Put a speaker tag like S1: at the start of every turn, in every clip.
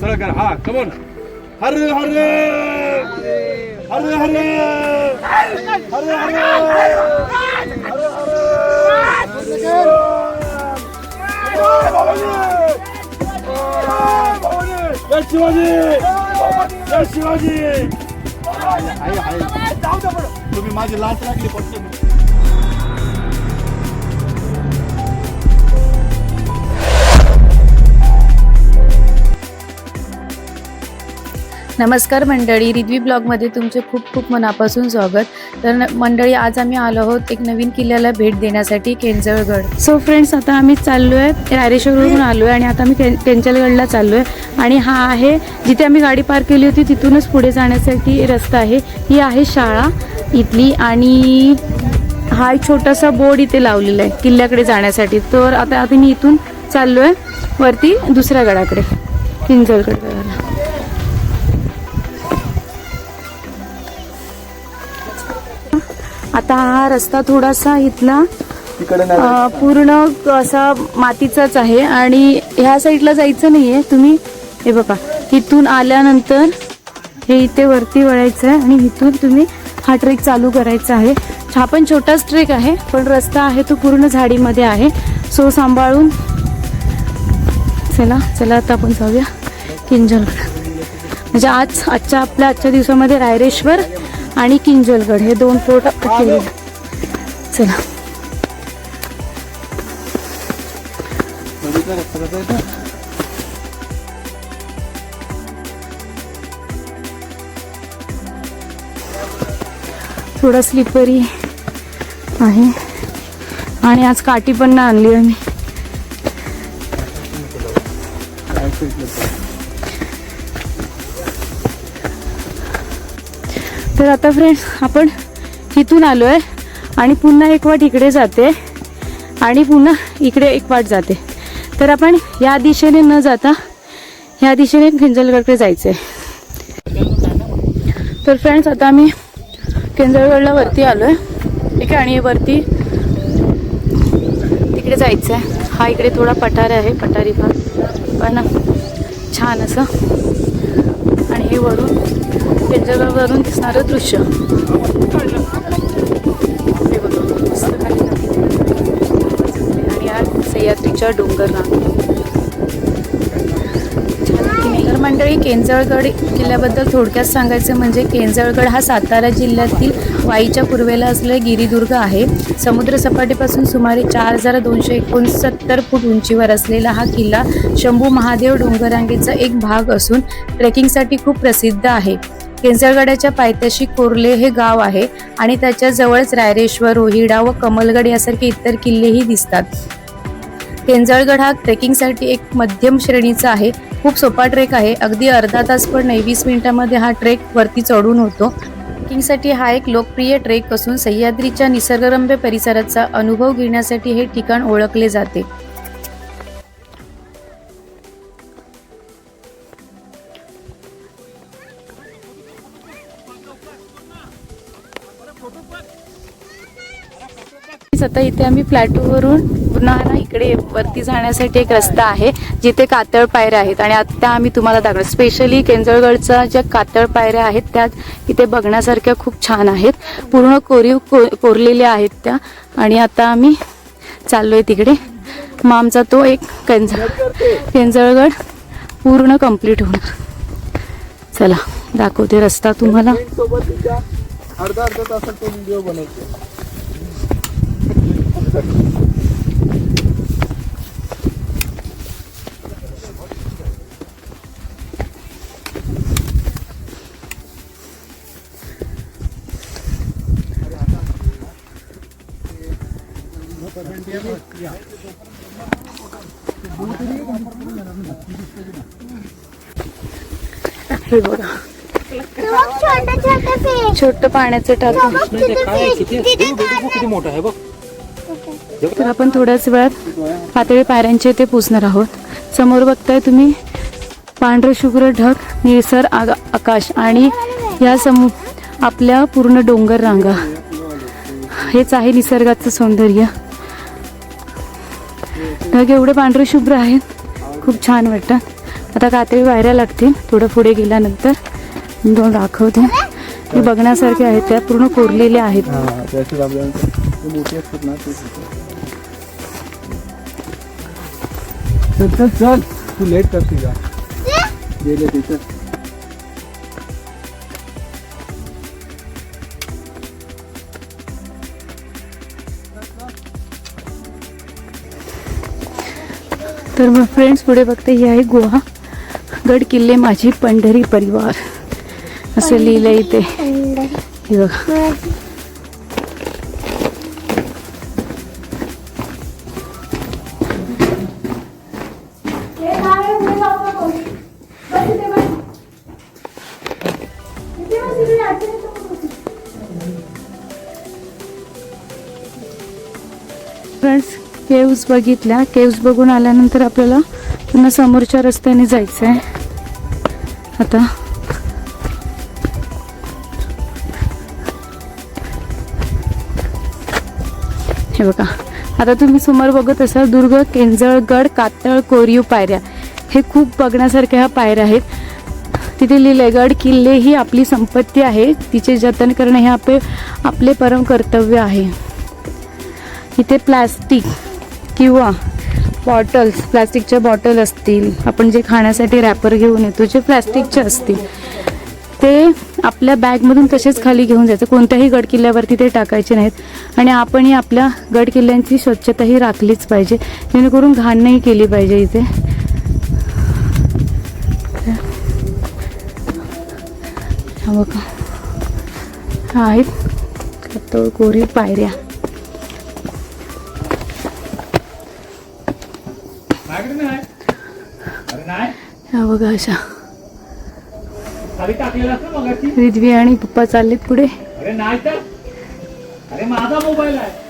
S1: Sarakar. Ah, come on. Hurry, hurry. Hurry, hurry. Hurry, hurry. Let's go, Let's go, Let's go, তুমি মাঝে last রাখলে পড়তে
S2: नमस्कार मंडळी रिद्वी ब्लॉगमध्ये तुमचे खूप खूप मनापासून स्वागत. तर न- मंडळी आज आम्ही आलो आहोत एक नवीन किल्ल्याला भेट देण्यासाठी केंजळगड. सो फ्रेंड्स आता आम्ही चाललो आहे रायरेश्वरवरून आलो आहे आणि आता आम्ही केंजळगडला केंजलगडला चाललो आहे आणि हा आहे जिथे आम्ही गाडी पार्क केली होती तिथूनच पुढे जाण्यासाठी रस्ता आहे. ही आहे शाळा इथली आणि हा एक छोटासा बोर्ड इथे लावलेला आहे किल्ल्याकडे जाण्यासाठी. तर आता आम्ही मी इथून चाललो आहे वरती दुसऱ्या गडाकडे किंजळगड गडाला. आता हा रस्ता थोडासा इथला पूर्ण असा मातीचाच आहे आणि ह्या साईडला जायचं नाहीये. तुम्ही हे बघा इथून आल्यानंतर हे इथे वरती वळायचं आहे आणि इथून तुम्ही हा ट्रेक चालू करायचा आहे. हा पण छोटाच ट्रेक आहे पण रस्ता आहे तो पूर्ण झाडीमध्ये आहे. सो सांभाळून चला चला आता आपण जाऊया किंजलगड म्हणजे आज आजच्या आपल्या आजच्या दिवसामध्ये रायरेश्वर आणि किंजलगड हे दोन फोर्ट केले चला. थोडा स्लिपरी आहे. आणि आज काठी पण नाही आणली आम्ही. तर आता फ्रेंड्स आपण इथून आलो आहे आणि पुन्हा एक वाट इकडे जाते आणि पुन्हा इकडे एक वाट जाते. तर आपण या दिशेने न जाता ह्या दिशेने खिंजलगडकडे जायचं आहे तर फ्रेंड्स आता आम्ही केंजळगडला वरती आलो आहे ठीक आहे आणि वरती तिकडे जायचं आहे हा इकडे थोडा पठार आहे पठारी भाग. पण छान असं. आणि हे वरून केंजळगडवरून दिसणारं दृश्य. हे आणि या सह्याद्रीच्या डोंगर रांग तर मंडळी केंजळगड किल्ल्याबद्दल थोडक्यात सांगायचं म्हणजे केंजळगड हा सातारा जिल्ह्यातील वाईच्या पूर्वेला असलेला गिरिदुर्ग आहे. समुद्रसपाटीपासून सुमारे चार हजार दोनशे एकोणसत्तर फूट उंचीवर असलेला हा किल्ला शंभू महादेव डोंगररांगेचा एक भाग असून ट्रेकिंगसाठी खूप प्रसिद्ध आहे. केंजळगडाच्या पायथ्याशी कोर्ले हे गाव आहे आणि त्याच्याजवळच रायरेश्वर रोहिडा व कमलगड यासारखे इतर किल्लेही दिसतात. केंजळगड हा ट्रेकिंगसाठी एक मध्यम श्रेणीचा आहे. खूप सोपा ट्रेक आहे. अगदी अर्धा तास पण नाही वीस मिनिटामध्ये हा ट्रेक वरती चढून होतो. ट्रेकिंगसाठी हा एक लोकप्रिय ट्रेक असून सह्याद्रीच्या निसर्गरम्य परिसराचा अनुभव घेण्यासाठी हे ठिकाण ओळखले जाते. आता इथे आम्ही प्लॅटोवरून पुन्हा ना इकडे वरती जाण्यासाठी एक रस्ता आहे जिथे कातळ पायऱ्या आहेत. आणि आता आम्ही तुम्हाला दाखवलं स्पेशली केंजळगडच्या ज्या कातळ पायऱ्या आहेत त्या इथे बघण्यासारख्या खूप छान आहेत. पूर्ण कोरीव को कोरलेल्या आहेत त्या. आणि आता आम्ही चाललोय तिकडे. मग आमचा तो एक केंज केंजळगड पूर्ण कंप्लीट होणार. चला दाखवते रस्ता तुम्हाला.
S1: अर्धा अर्धा तासात तो व्हिडिओ बनवतो.
S2: हे बघा
S3: छोटे
S2: पाण्याचं टाकं म्हणजे
S1: किती मोठं आहे बघ.
S2: तर आपण थोड्याच वेळात पातळी पायऱ्यांचे ते पुसणार आहोत. समोर बघताय तुम्ही पांढरे शुभ्र ढग निळसर आग आकाश आणि या समू आपल्या पूर्ण डोंगर रांगा. हेच आहे निसर्गाचं सौंदर्य. ढग एवढे पांढरे शुभ्र आहेत. खूप छान वाटतात आता कातळी पायऱ्या लागतील. थोडं पुढे गेल्यानंतर दोन दाखवते हे बघण्यासारखे आहेत. त्या पूर्ण कोरलेल्या आहेत.
S1: चल चल चल. तू लेट करते का? गेले तिथं
S2: तर मग फ्रेंड्स पुढे बघते ही आहे गुहा. गड किल्ले माझी पंढरी परिवार. असं लिहिलं इथे. हे बघा. केव्ज बघितल्या. केव्ज बघून आल्यानंतर आपल्याला पुन्हा समोरच्या रस्त्याने जायचं आहे आता. हे बघा. आता तुम्ही समोर बघत असाल दुर्ग केंजळगड कातळ कोरीव पायऱ्या. हे खूप बघण्यासारख्या ह्या पायऱ्या आहेत. तिथे लिलेगड किल्ले ही आपली संपत्ती आहे. तिचे जतन करणे हे आपले आपले परम कर्तव्य आहे. इथे प्लास्टिक किंवा बॉटल्स प्लास्टिकच्या बॉटल असतील आपण जे खाण्यासाठी रॅपर घेऊन येतो जे प्लास्टिकचे असतील ते आपल्या बॅगमधून तसेच खाली घेऊन जायचं. कोणत्याही गड किल्ल्यावरती ते टाकायचे नाहीत. आणि आपणही आपल्या गड किल्ल्यांची स्वच्छताही राखलीच पाहिजे. जेणेकरून घाण नाही केली पाहिजे इथे. बघा. आहेत. कोरी पायऱ्या. ह्या बघा अशा. रिद्वी आणि पप्पा चाललेत पुढे.
S4: अरे नाही तर. अरे माझा मोबाईल आहे.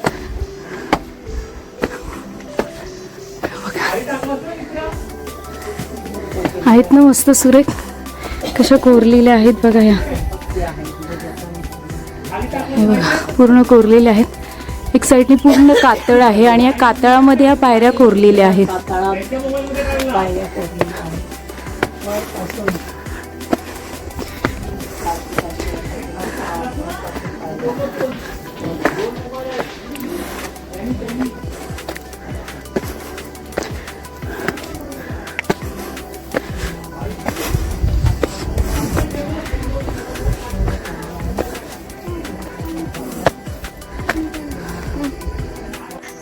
S2: आहेत ना मस्त सुरेख. कशा कोरलेल्या आहेत बघा या. हे बघा पूर्ण कोरलेल्या आहेत. एक साईडने पूर्ण कातळ आहे आणि या कातळामध्ये या पायऱ्या कोरलेल्या आहेत.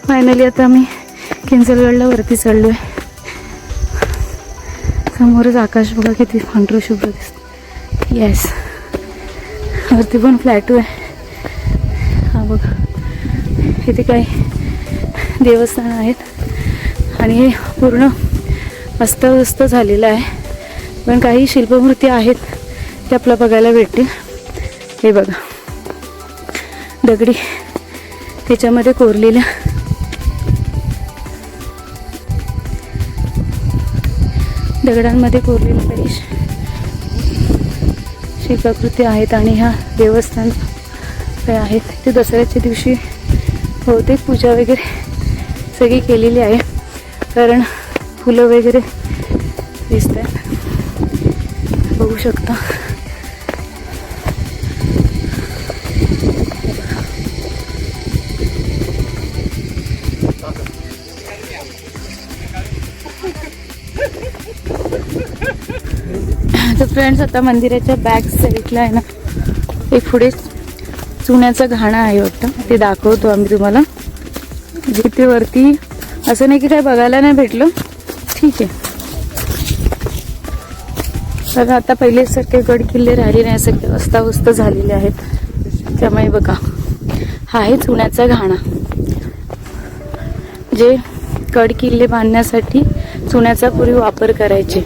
S2: फायनली आता आम्ही किंचलगडला वरती चढलो आहे समोरच आकाश बघा किती पांढरं शुभ्र दिसत. येस वरती पण फ्लॅटू आहे. हा बघा. इथे काही देवस्थान आहेत. आणि हे पूर्ण अस्तव्यस्त झालेलं आहे. पण काही शिल्पमूर्ती आहेत ते आपल्याला बघायला भेटतील. हे बघा. दगडी. त्याच्यामध्ये कोरलेल्या दगडांमध्ये कोरलेली काही शि- शिल्पाकृती आहेत आणि ह्या देवस्थान आहेत. ते दसऱ्याच्या दिवशी बहुतेक पूजा वगैरे सगळी केलेली आहे. कारण फुलं वगैरे दिसत आहेत बघू शकता. फ्रेंड्स आता मंदिराच्या बॅक साईडला आहे ना एक पुढे चुन्याचं घाणं आहे वाटतं. ते दाखवतो आम्ही तुम्हाला. जिथे वरती असं नाही की काय बघायला नाही भेटलं. ठीक आहे. बघा आता पहिलेसारखे गड किल्ले राहिले नाही सगळे अस्ताव्यस्त झालेले आहेत. त्यामुळे बघा हा आहे चुन्याचा घाणा. जे गड किल्ले बांधण्यासाठी चुन्याचा पूर्वी वापर करायचे.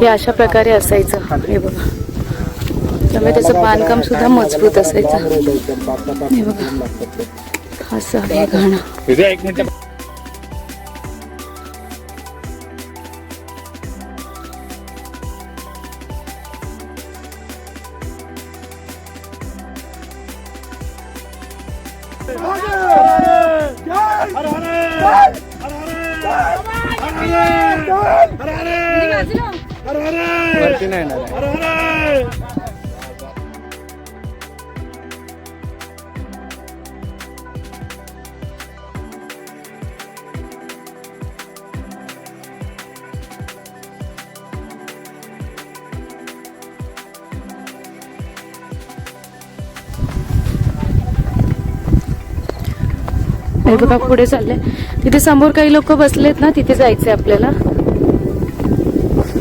S2: हे अशा प्रकारे असायचं. हे बघा. त्यामुळे त्याचं बांधकाम सुद्धा मजबूत असायचं. हे बघा. असं आहे घाणा. हे बघा पुढे चालले. तिथे समोर काही लोक बसलेत ना तिथे जायचंय आपल्याला.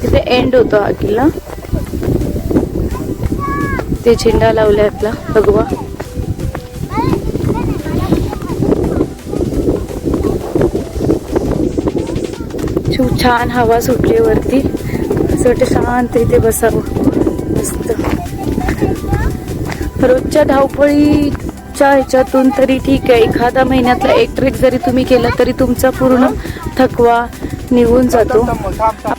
S2: तिथे एंड होतो हा किल्ला ते झेंडा लावलाय आपला भगवा. खूप छान हवा सुटली वरती. असं वाटतं शांत इथे बसावं. मस्त. रोजच्या धावपळीच्या ह्याच्यातून तरी ठीक आहे. एखादा महिन्यातला एक ट्रेक जरी तुम्ही केला तरी तुमचा पूर्ण थकवा निघून जातो.
S1: थांब, थांब, थांब.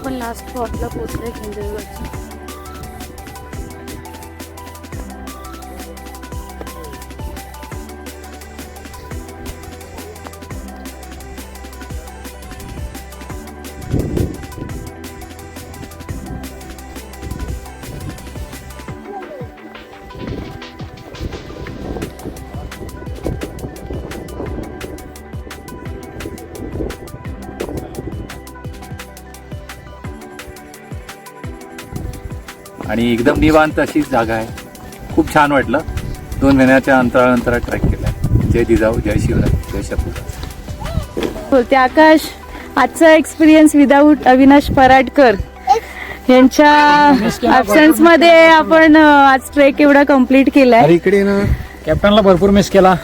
S2: आपण लास्ट स्पॉटला पोचलो आहे केंद्रगडच्या
S4: आणि एकदम निवांत अशी जागा आहे. खूप छान वाटलं. दोन महिन्याच्या अंतरानंतर ट्रॅक केलाय. जय जिजाऊ जय शिवराय जय शपूर
S2: बोलते आकाश आजचा एक्सपिरियन्स विदाऊट अविनाश पराडकर यांच्या अब्सेन्समध्ये आपण आज ट्रेक एवढा कंप्लीट केलाय.
S1: इकडे ना.
S5: कॅप्टनला भरपूर मिस केला.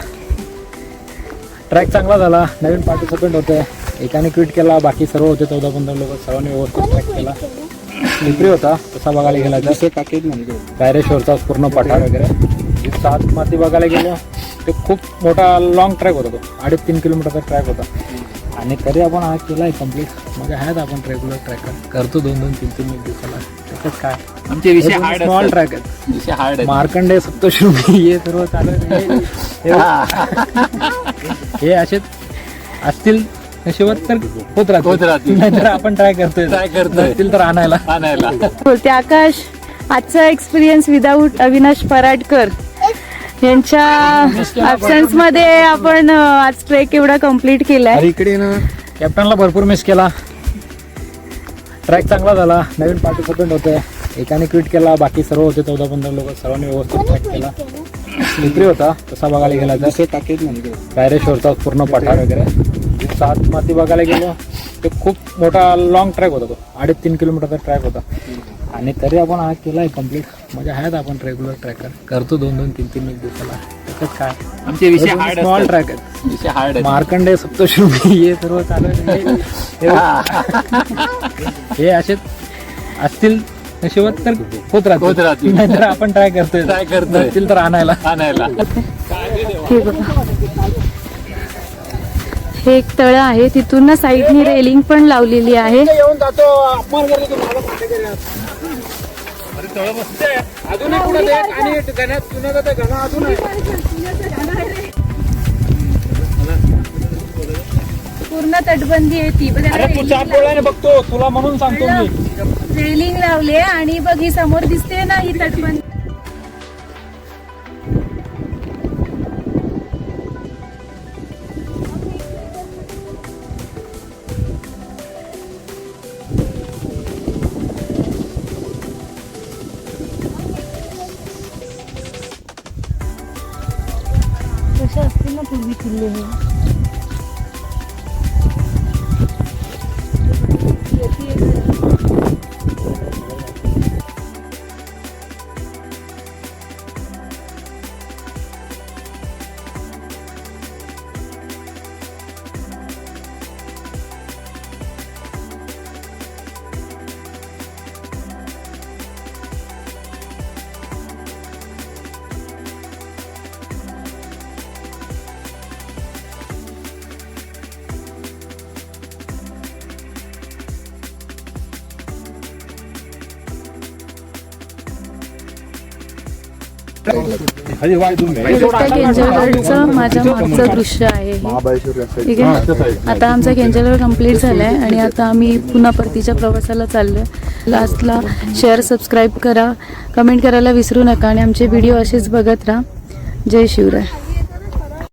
S5: ट्रॅक चांगला झाला. नवीन पार्टिसिपंट होते. एकाने क्विट केला. बाकी सर्व होते चौदा पंधरा लोक. सर्वांनी व्यवस्थित ट्रॅक केला. स्लिपरी होता तसा बघायला गेला तर?
S1: काकेत म्हणजे.
S5: गायरेश्वरचा पूर्ण पठार. वगैरे. सात माती बघायला गेलो ते खूप मोठा लॉंग ट्रॅक होता तो. अडीच तीन किलोमीटरचा ट्रॅक होता. आणि तरी आपण हा केलाय कंप्लीट मग आहेत आपण रेग्युलर ट्रॅकर करतो दोन दोन तीन तीन दिवसाला. त्याच्यात काय?
S4: आमचे विषय हार्ड
S5: स्मॉल ट्रॅक आहेत.
S4: विषय हार्ड आहे
S5: मार्कंडे सप्तशृंगी हे सर्व चालू आहे. हे- हे. असेच असतील नशिबात तर होत
S4: होत राहतील.
S5: नाहीतर आपण ट्राय करतोय.
S4: Try करतोय.
S5: नसतील तर आणायला.
S4: आणायला.
S2: बोलते आकाश आजचा एक्सपिरियन्स विदाऊट अविनाश पराडकर यांच्या अब्सेन्समध्ये आपण अं, आज ट्रेक एवढा कंप्लीट केलाय.
S1: अरे इकडे ना.
S5: कॅप्टनला भरपूर मिस केला. ट्रॅक चांगला झाला. नवीन पार्टिसिपंट होते. एकाने क्विट केला. बाकी सर्व होते. चौदा पंधरा लोक सर्वांनी व्यवस्थित ट्रॅक केला. स्लिपरी होता तसा बघायला गेला तर.
S1: म्हणजे
S5: गायरेश्वरचा पूर्ण पठार. वगैरे. जी सात माती बघायला गेलो. ते खूप मोठा लॉंग ट्रॅक होता तो. अडीच तीन किलोमीटरचा ट्रॅक होता. आणि तरी आपण हा केलाय कंप्लीट म्हणजे आहेत आपण रेग्युलर ट्रॅकर करतो दोन दोन तीन तीन एक दिवसाला. त्याच्यात काय?
S4: आमचे विषय हार्ड
S5: स्मॉल ट्रॅक आहेत.
S4: विषय हार्ड आहे
S5: मार्कंडे सप्तशृंगी हे सर्व चालू आहे. हे- हे असेच असतील नशिबात तर होत
S4: होत
S5: राहतील. नाहीतर आपण ट्राय करतोय.
S4: Try करतोय.
S5: नसतील तर आणायला.
S4: आणायला.
S2: हे बघा. हे एक तळ आहे. तिथून ना साईडनी रेलिंग पण लावलेली आहे. पूर्ण तटबंदी आहे ती.
S5: डोळ्याने बघतो. तुला म्हणून सांगतो मी.
S2: रेलिंग लावले आणि बघ ही समोर दिसते ना ही तटबन असतील ना पूर्वी किल्ले हे? केंजलगडचं माझ्या मागचं दृश्य आहे. हे. ठीक आहे? आता आमचा केंजलगड कंप्लीट झालाय आणि आता आम्ही पुन्हा परतीच्या प्रवासाला चाललोय. लास्टला शेअर सबस्क्राईब करा. कमेंट करायला विसरू नका आणि आमचे व्हिडिओ असेच बघत राहा. जय शिवराय.